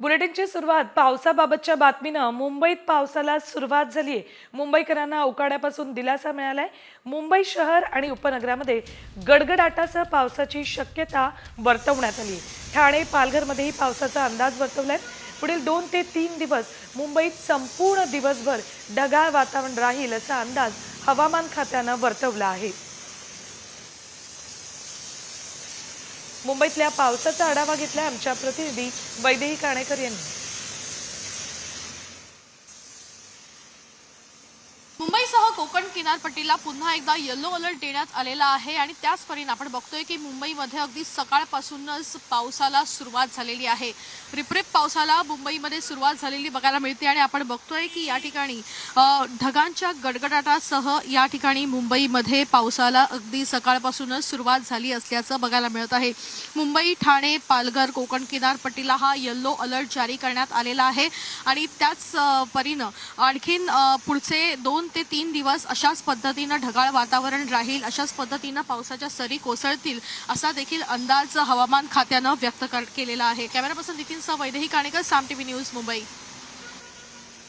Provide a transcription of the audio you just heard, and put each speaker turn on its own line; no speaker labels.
बुलेटिनची सुरुवात पावसाबाबतच्या बातमीनं मुंबईत पावसाला सुरुवात झाली आहे. मुंबईकरांना उकाड्यापासून दिलासा मिळालाय. मुंबई शहर आणि उपनगरामध्ये गडगडाटासह पावसाची शक्यता वर्तवण्यात आली आहे. ठाणे पालघरमध्येही पावसाचा अंदाज वर्तवलाय. पुढील दोन ते तीन दिवस मुंबईत संपूर्ण दिवसभर ढगाळ वातावरण राहील असा अंदाज हवामान खात्यानं वर्तवला आहे. मुंबईतल्या पावसाचा आढावा घेतलाय आमच्या प्रतिनिधी वैदेही काणेकर यांनी.
मुंबईसह कोकण किनारपट्टीला पुन्हा एकदा येलो अलर्ट देण्यात आलेला आहे आणि त्याच परीने आपण बघतोय की मुंबईमध्ये अगदी सकाळपासूनच पावसाला सुरुवात झालेली आहे. रिपरिप पावसाला मुंबईमध्ये सुरुवात झालेली बघायला मिळते आणि आपण बघतोय की या ठिकाणी ढगांच्या गडगडाटासह या ठिकाणी मुंबईमध्ये पावसाला अगदी सकाळपासूनच सुरुवात झाली असल्याचं बघायला मिळत आहे. मुंबई ठाणे पालघर कोकण किनारपट्टीला हा येल्लो अलर्ट जारी करण्यात आलेला आहे आणि त्याच परीनं आणखीन पुढचे दोन ते तीन तीन दिवस अशाच पद्धतीनं ढगाळ वातावरण राहील अशाच पद्धतीनं पावसाच्या सरी कोसळतील असा देखील अंदाज हवामान खात्यानं व्यक्त कर- केलेला आहे. कॅमेरा पर्सन नितीन सह वैदेही काणेकर साम टीव्ही न्यूज मुंबई.